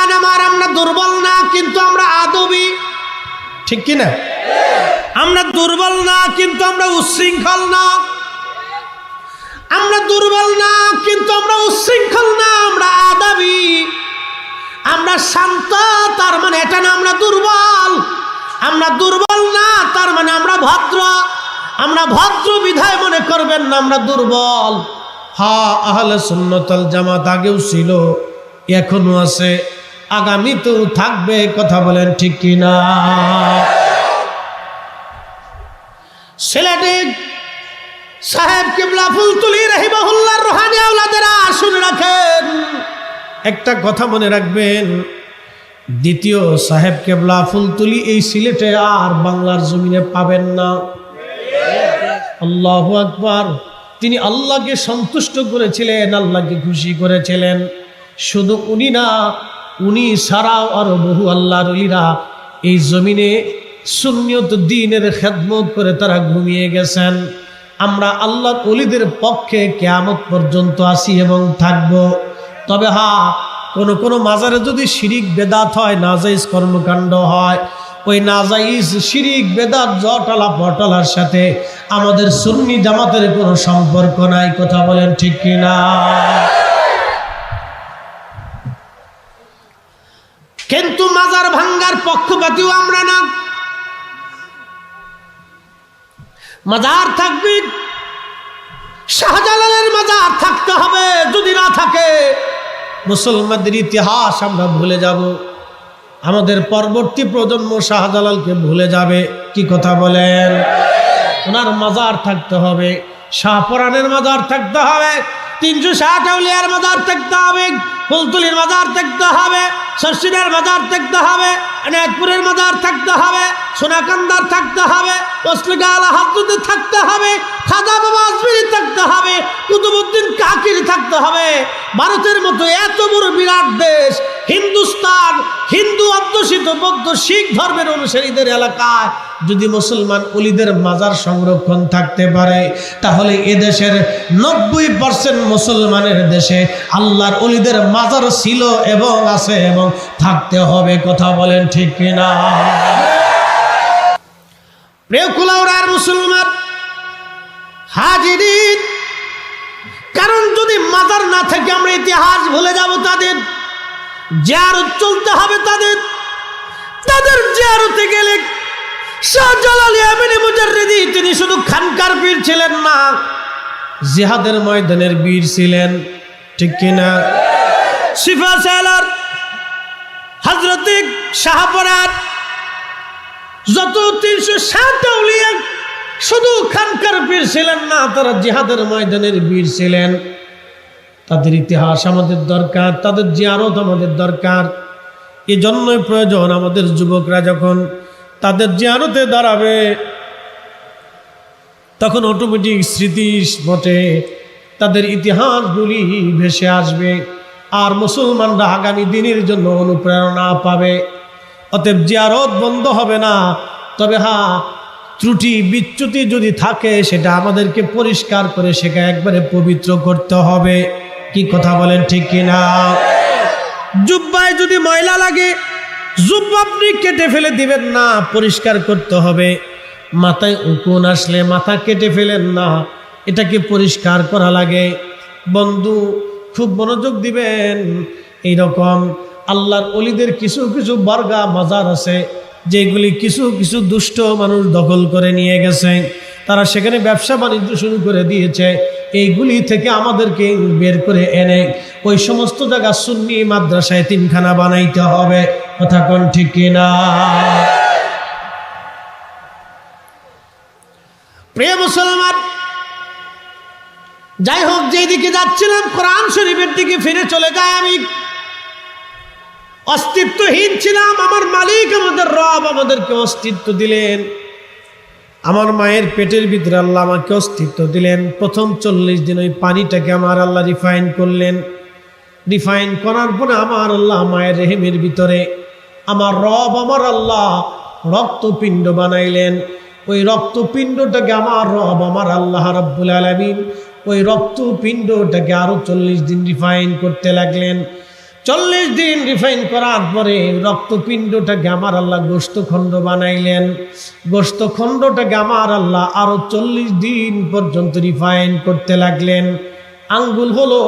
বন্ধুগান আমার, আমরা দুর্বল না, কিন্তু আমরা আদবি। ঠিক কিনা? আমরা দুর্বল না, কিন্তু আমরা উচ্ছৃঙ্খল না। আমরা দুর্বল না, কিন্তু আমরা উচ্ছৃঙ্খল না, আমরা আদাবি। আমরা শান্ত, তার মানে এটা না আমরা দুর্বল। আমরা দুর্বল না, তার মানে আমরা ভদ্র। আমরা ভদ্র বিধায় মনে করবেন না, আমরা দুর্বল। হা, আহলে সুন্নতল জামাত আগেও ছিল, এখনও আছে। আগামীতেও থাকবে, কথা বলেন ঠিক কিনা? সিলেটে সাহেব কিবলা ফুলতুলি রহিমাহুল্লাহর রোহানি আওলাদেরা শুনে রাখেন। একটা কথা মনে রাখবেন, দ্বিতীয় সাহেব কেবলা ফুলতুলি এই সিলেটে আর বাংলার জমিনে পাবেন না। আল্লাহ আকবার। তিনি আল্লাহকে সন্তুষ্ট করেছিলেন, আল্লাহকে খুশি করেছিলেন। শুধু উনি না উনি ছাড়াও আরও বহু আল্লাহর অলিরা এই জমিনে সুন্নিয়ত দিনের খেদমত করে তারা ঘুমিয়ে গেছেন। আমরা আল্লাহর অলিদের পক্ষে কেয়ামত পর্যন্ত আসি এবং থাকব। তবে হা, কোনো কোনো মাজারে যদি শিরিক বেদাত হয়, নাজাইজ কর্মকাণ্ড হয়, ওই নাজাইজ শিরিক বেদাত জটলা পটলার সাথে আমাদের সুন্নি জামাতের কোনো সম্পর্ক নাই, কথা বলেন ঠিক কিনা কিন্তু মাজার ভাঙ্গার পক্ষপাতিও আমরা না। মাজার থাকবে, শাহজালালের মাজার থাকতে হবে, যদি না থাকে, মুসলমানদের ইতিহাস আমরা ভুলে যাব। আমাদের পরবর্তী প্রজন্ম শাহজালালকে ভুলে যাবে, কি কথা বলেন? ওনার মাজার থাকতে হবে, শাহপরানের মাজার থাকতে হবে, তিনশো ষাট আউলিয়ার মাজার থাকতে হবে, ফুলতুলির মাজার থাকতে হবে। শশিনের মাজার থাকতে হবে এনায়তপুরের মাজার থাকতে হবে সোনাকান্দার থাকতে হবে তসলিকা আলা হাজরতে থাকতে হবে, খাজা বাবা আজমিরি থাকতে হবে কুতুবুদ্দিন কাকির থাকতে হবে। ভারতের মতো এত বড় বিরাট দেশ, হিন্দুস্তান, হিন্দু অধ্যুষিত বৌদ্ধ শিখ ধর্মের অনুসারীদের এলাকায় যদি মুসলমান অলিদের মাজার সংরক্ষণ থাকতে পারে, তাহলে এদেশের নব্বই পার্সেন্ট মুসলমানের দেশে আল্লাহর অলিদের মাজার ছিল এবং আছে এবং থাকতে হবে, কথা বলেন ঠিক কিনা? প্রিয় কুলাউড়ার মুসলমান, হাজিরিন, কারণ যদি মাজার না থাকে, আমরা ইতিহাস ভুলে যাব তাদের, জিয়ারত চলতে হবে তাদের তাদের জিয়ারতে গেলে তিনি শুধু খানকার বীর ছিলেন না, জিহাদের ময়দানের বীর ছিলেন, ঠিক কিনা? সিফা সালার হজরত শাহপরাত যত তিনশো সাত শুধু খানকার বীর ছিলেন না, তারা জিহাদের ময়দানের বীর ছিলেন। তাদের ইতিহাস আমাদের দরকার, তাদের জিয়ারত আমাদের দরকার। এই জন্যই প্রয়োজন আমাদের যুবকরা যখন তাদের জিয়ারতে দাঁড়াবে, তখন অটোমেটিক স্মৃতি মতে তাদের ইতিহাসগুলি ভেসে আসবে, আর মুসলমানরা আগামী দিনের জন্য অনুপ্রেরণা পাবে। অতএব জিয়ারত বন্ধ হবে না। তবে হ্যাঁ ত্রুটি, বিচ্যুতি যদি থাকে, সেটা আমাদেরকে পরিষ্কার করে, সেটা একবারে পবিত্র করতে হবে। কি কথা বলেন ঠিক কিনা? জুব্বায় যদি ময়লা লাগে, জুব্বা আপনি কেটে ফেলে দিবেন না, পরিষ্কার করতে হবে। মাথায় উকুন আসলে মাথা কেটে ফেলেন না, এটাকে পরিষ্কার করা লাগে। বন্ধু, খুব মনোযোগ দিবেন। এইরকম আল্লাহর অলিদের কিছু কিছু বর্গা মজার আছে, যেগুলি কিছু কিছু দুষ্ট মানুষ দখল করে নিয়ে গেছে। তারা সেখানে ব্যবসা বাণিজ্য শুরু করে দিয়েছে। এইগুলি থেকে আমাদেরকে বের করে এনে ওই সমস্ত জায়গা সুন্নি মাদ্রাসায় তিনখানা বানাইতে হবে। কথা কোন ঠিক কিনা? প্রিয় মুসলমান, যাই হোক যেই দিকে যাচ্ছিলাম, কোরআন শরীফের দিকে ফিরে চলে যায় আমি। অস্তিত্বহীন ছিলাম, আমার মালিক আমাদের রব আমাদেরকে অস্তিত্ব দিলেন। আমার মায়ের পেটের ভিতরে আল্লাহ আমাকে অস্তিত্ব দিলেন। প্রথম চল্লিশ দিন ওই পানিটাকে আমার আল্লাহ রিফাইন করলেন। রিফাইন করার পরে আমার আল্লাহ মায়ের রেহেমের ভিতরে আমার রব আমার আল্লাহ রক্তপিণ্ড বানাইলেন। ওই রক্তপিণ্ডটাকে আমার রব আমার আল্লাহ রব্বুল আলমিন ওই রক্তপিণ্ডটাকে আরও চল্লিশ দিন রিফাইন করতে লাগলেন। চল্লিশ দিন রিফাইন করার পরে রক্তপিণ্ডটাকে আমার আল্লাহ গোস্তখণ্ড বানাইলেন। গোস্তখণ্ডটাকে আমার আল্লাহ আরও চল্লিশ দিন পর্যন্ত রিফাইন করতে লাগলেন। আঙ্গুল হলো,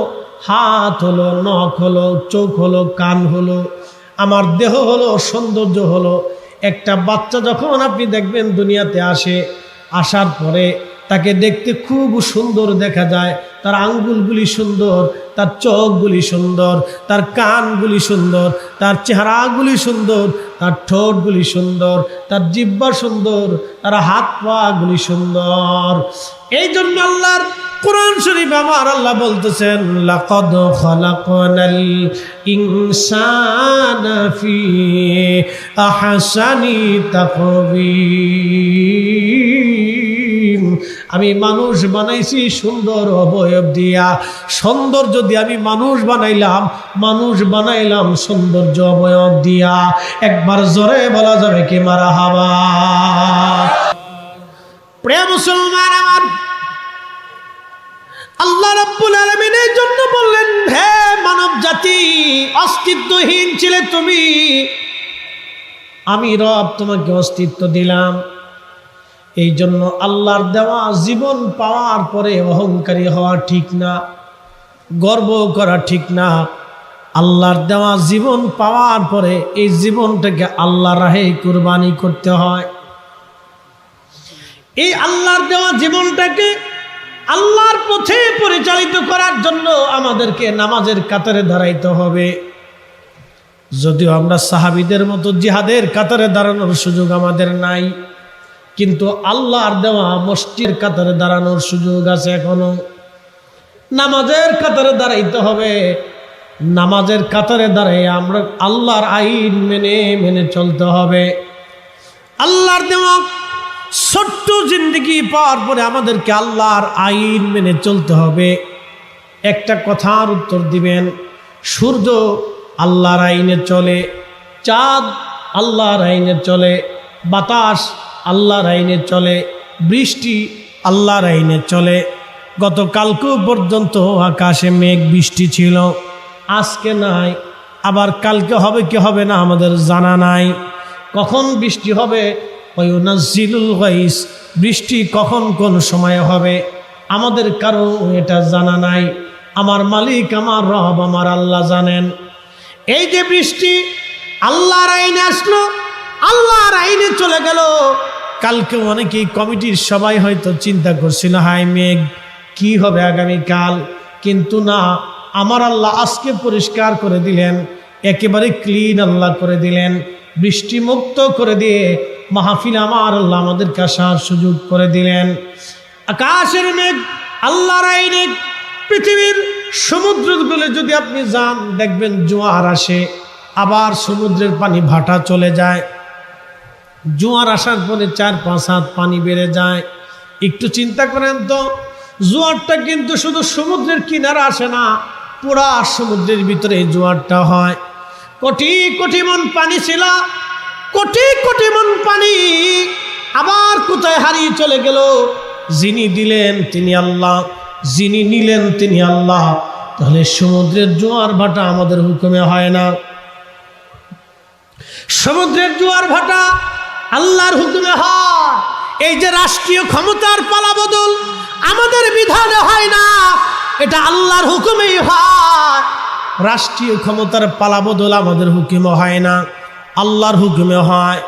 হাত হলো, নখ হলো, চোখ হলো, কান হলো, আমার দেহ হলো, সৌন্দর্য হলো। একটা বাচ্চা যখন আপনি দেখবেন দুনিয়াতে আসে, আসার পরে তাকে দেখতে খুব সুন্দর দেখা যায়। তার আঙ্গুলগুলি সুন্দর, তার চোখগুলি সুন্দর, তার কানগুলি সুন্দর, তার চেহারাগুলি সুন্দর, তার ঠোঁটগুলি সুন্দর, তার জিব্বা সুন্দর, তার হাত পাগুলি সুন্দর। এই জন্য আল্লাহর কোরআন শরীফ আমার আল্লাহ বলতেছেন, লাকাদ খালাকনাল ইনসানা ফি আহসানি তাকবীম আমি মানুষ বানাইছি সুন্দর অবয়ব দিয়া। সৌন্দর্য দিয়ে আমি মানুষ বানাইলাম মানুষ বানাইলাম সৌন্দর্য অবয়ব দিয়া। একবার জোরে বলা যাবে কি মারা হাবা প্রিয় মুসলমান আমার, আল্লাহ রাব্বুল আলামিন এই জন্য বললেন, হে মানব জাতি অস্তিত্বহীন ছিলে তুমি। আমি রব তোমাকে অস্তিত্ব দিলাম। এই জন্য আল্লাহর দেওয়া জীবন পাওয়ার পরে অহংকারী হওয়া ঠিক না, গর্ব করা ঠিক না। আল্লাহর দেওয়া জীবন পাওয়ার পরে এই জীবনটাকে আল্লাহ রাহে কুরবানি করতে হয়। এই আল্লাহর দেওয়া জীবনটাকে আল্লাহর পথে পরিচালিত করার জন্য আমাদেরকে নামাজের কাতারে দাঁড়াইতে হবে। যদিও আমরা সাহাবিদের মতো জিহাদের কাতারে দাঁড়ানোর সুযোগ আমাদের নাই। কিন্তু আল্লাহর দেওয়া মসজিদের কাতারে দাঁড়ানোর সুযোগ আছে এখনও। নামাজের কাতারে দাঁড়াইতে হবে। নামাজের কাতারে দাঁড়াই আমরা আল্লাহর আইন মেনে মেনে চলতে হবে। আল্লাহর দেওয়া ছোট্ট জিন্দগি পাওয়ার পরে আমাদেরকে আল্লাহর আইন মেনে চলতে হবে। একটা কথার উত্তর দিবেন, সূর্য আল্লাহর আইনে চলে, চাঁদ আল্লাহর আইনে চলে, বাতাস আল্লাহর আইনে চলে, বৃষ্টি আল্লাহর আইনে চলে। গতকালকেও পর্যন্ত আকাশে মেঘ বৃষ্টি ছিল। আজকে নাই, আবার কালকে হবে কি হবে না আমাদের জানা নাই। কখন বৃষ্টি হবে? বৃষ্টি কখন কোন সময়ে হবে? আমাদের কারও এটা জানা নাই। আমার মালিক, আমার রব, আমার আল্লাহ জানেন। এই যে বৃষ্টি, আল্লাহর আইনে আসলো, আল্লাহর আইনে চলে গেল। কালকে অনেকেই কমিটির সবাই হয়তো চিন্তা করছিল হাই মেঘ, কি হবে আগামীকাল? কিন্তু না, আমার আল্লাহ আজকে পরিষ্কার করে দিলেন, একেবারে ক্লিন আল্লাহ করে দিলেন বৃষ্টি মুক্ত করে দিয়ে মাহফিল আমার আল্লাহ আমাদের আসার সুযোগ করে দিলেন। আকাশের মেঘ, আল্লাহর আইনে পৃথিবীর সমুদ্রগুলো যদি আপনি যান, দেখবেন জোয়ার আসে, আবার সমুদ্রের পানি ভাটা চলে যায়। জোয়ার আসার পরে চার, পাঁচ হাত পানি বেড়ে যায়। একটু চিন্তা করেন তো, জোয়ারটা কিন্তু শুধু সমুদ্রের কিনারা আসে না, পুরা সমুদ্রের ভিতরে জোয়ারটা হয়। কোটি কোটি মন পানি ছিল, কোটি কোটি মন পানি আবার কোথায় হারিয়ে চলে গেল? যিনি দিলেন তিনি আল্লাহ, যিনি নিলেন তিনি আল্লাহ। তাহলে সমুদ্রের জোয়ার ভাটা আমাদের হুকুমে হয় না। সমুদ্রের জোয়ার ভাটা আল্লাহর হুকুমে হয়। এই যে রাষ্ট্রীয় ক্ষমতার পালা বদল আমাদের বিধানে হয় না, এটা আল্লাহর হুকুমেই হয়। রাষ্ট্রীয় ক্ষমতার পালা বদল আমাদের হুকুমে হয় না, আল্লাহর হুকুমে হয়।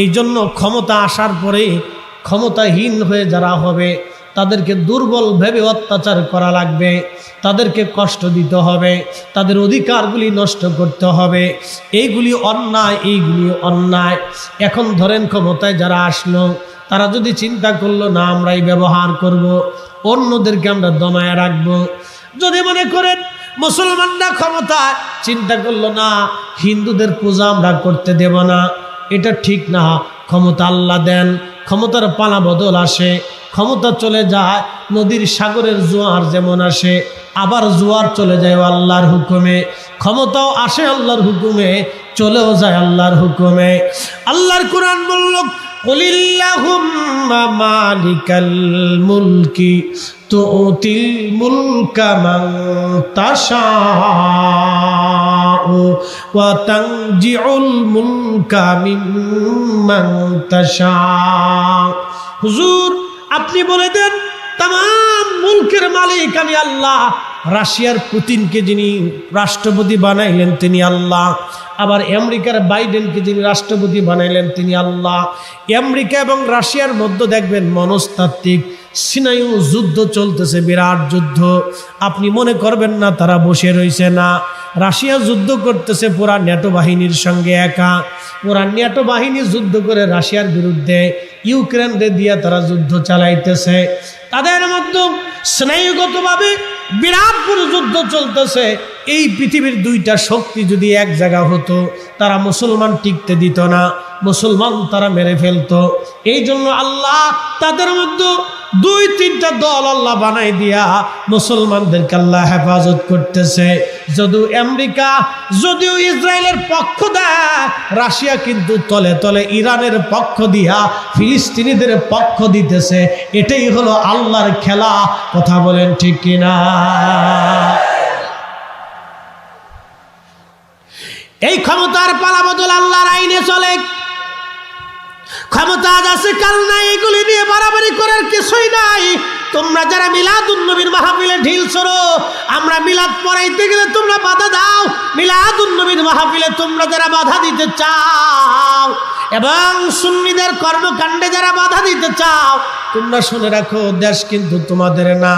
এই জন্য ক্ষমতা আসার পরে ক্ষমতাহীন হয়ে যারা হবে তাদেরকে দুর্বল ভেবে অত্যাচার করা লাগবে। তাদেরকে কষ্ট দিতে হবে। তাদের অধিকারগুলি নষ্ট করতে হবে। এইগুলি অন্যায় এইগুলি অন্যায়। এখন ধরেন ক্ষমতায় যারা আসলো, তারা যদি চিন্তা করল, না আমরাই ব্যবহার করব। অন্যদেরকে আমরা দমায় রাখব। যদি মনে করেন মুসলমানরা ক্ষমতায়, চিন্তা করল, না, হিন্দুদের পূজা আমরা করতে দেব না। এটা ঠিক না। ক্ষমতা আল্লাহ দেন। ক্ষমতার পালা বদল আসে। ক্ষমতা চলে যায়, নদীর সাগরের জোয়ার যেমন আসে, আবার জোয়ার চলে যায় আল্লাহর হুকুমে। ক্ষমতাও আসে আল্লাহর হুকুমে, চলেও যায় আল্লাহর হুকুমে। আল্লাহর কোরআন বলল মুলকি হুজুর আপনি বলে দেন তাম মুলকের মালিক আমি আল্লাহ। রাশিয়ার পুতিনকে যিনি রাষ্ট্রপতি বানাইলেন, তিনি আল্লাহ। আবার আমেরিকার বাইডেনকে যিনি রাষ্ট্রপতি বানাইলেন, তিনি আল্লাহ। আমেরিকা এবং রাশিয়ার মধ্যে দেখবেন মনস্তাত্ত্বিক সিনায়ু যুদ্ধ চলতেছে, বিরাট যুদ্ধ। আপনি মনে করবেন না, তারা বসে রয়েছে না। রাশিয়া যুদ্ধ করতেছে পুরা ন্যাটো বাহিনীর সঙ্গে একা। পুরা ন্যাটো বাহিনী যুদ্ধ করে রাশিয়ার বিরুদ্ধে ইউক্রেনকে দিয়ে তারা যুদ্ধ চালাইতেছে। তাদের মধ্যে স্নায়ুগতভাবে বিরাট বড় যুদ্ধ চলতেছে। এই পৃথিবীর দুইটা শক্তি যদি এক জায়গা হতো, তারা মুসলমান টিকতে দিত না, মুসলমান তারা মেরে ফেলতো। এই জন্য আল্লাহ তাদের মধ্যে দুই তিনটা দল আল্লাহ বানাই দিয়া মুসলমানদেরকে আল্লাহ হেফাজত করতেছে। যদিও আমেরিকা, যদিও ইসরায়েলের পক্ষ দেয়, রাশিয়া কিন্তু তলে তলে ইরানের পক্ষ দিয়া, ফিলিস্তিনিদের পক্ষ দিতেছে। এটাই হলো আল্লাহর খেলা। কথা বলেন ঠিক কিনা? এই ক্ষমতার পালা বদল আল্লাহর আইনে আজ আছে, কাল নাই, এগুলি নিয়ে বাড়াবাড়ি করার কিছুই নাই। তোমরা যারা মিলাদ উন্নবীর মাহফিলে ঢিল ছড়ো, আমরা মিলাদ পড়াইতে গেলে তোমরা বাধা দাও। মিলাদ উন্নবীর মাহফিলে তোমরা যারা বাধা দিতে চাও, এবং সুন্নিদের কর্মকাণ্ডে যারা বাধা দিতে চাও তোমরা শুনে রাখো, দেশ কিন্তু তোমাদের না,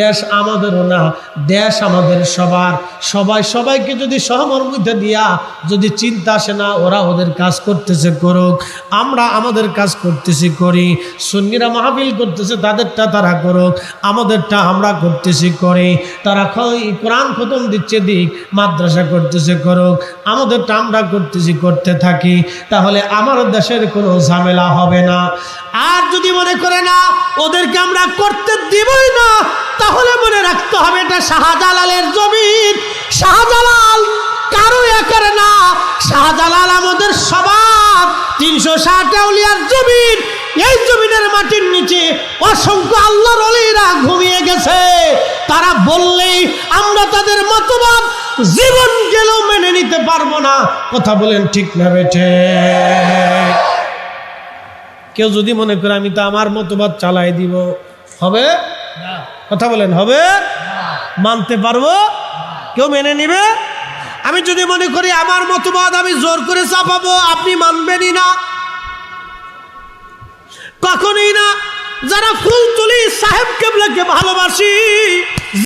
দেশ আমাদেরও না, দেশ আমাদের সবার। সবাই সবাইকে যদি সহমর্মিতা দিয়া যদি চিন্তা আসে না, ওরা ওদের কাজ করতেছে করুক, আমরা আমাদের কাজ করতেছি করি, সুন্নিরা মাহফিল করতেছে তাদেরটা তারা করুক, আমাদেরটা আমরা করতেছি করি। তারা কোরআন খতম দিচ্ছে দিক, মাদ্রাসা করতেছে করুক, আমাদেরটা আমরা করতেছি করতে থাকি, তাহলে আমার দেশের কোনো ঝামেলা হবে না। আর যদি মনে করে না ওদেরকে আমরা করতে দিবই না। তাহলে মনে রাখতে হবে এটা শাহজালালের জমিন। শাহজালাল কারও একার না। শাহজালাল আমাদের সবার। তিনশো ষাট আউলিয়ার জমিন। এই জমিনের মাটির নিচে অসংখ্য আল্লাহর অলিরা ঘুমিয়ে গেছে। তারা বললেই আমরা তাদের মতবাদ জীবন গেলেও মেনে নিতে পারব না। কথা বলেন ঠিক না বেঠে। কেউ যদি মনে করে আমি তো আমার মতবাদ চালাই দিব হবে? কথা বলেন হবে? মানতে পারব? কেউ মেনে নিবে? আমি যদি মনে করি আমার মতবাদ আমি জোর করে চাপাবো আপনি মানবেনই না। কখনই না। যারা ফুল তুলি সাহেব কেবলাকে ভালোবাসি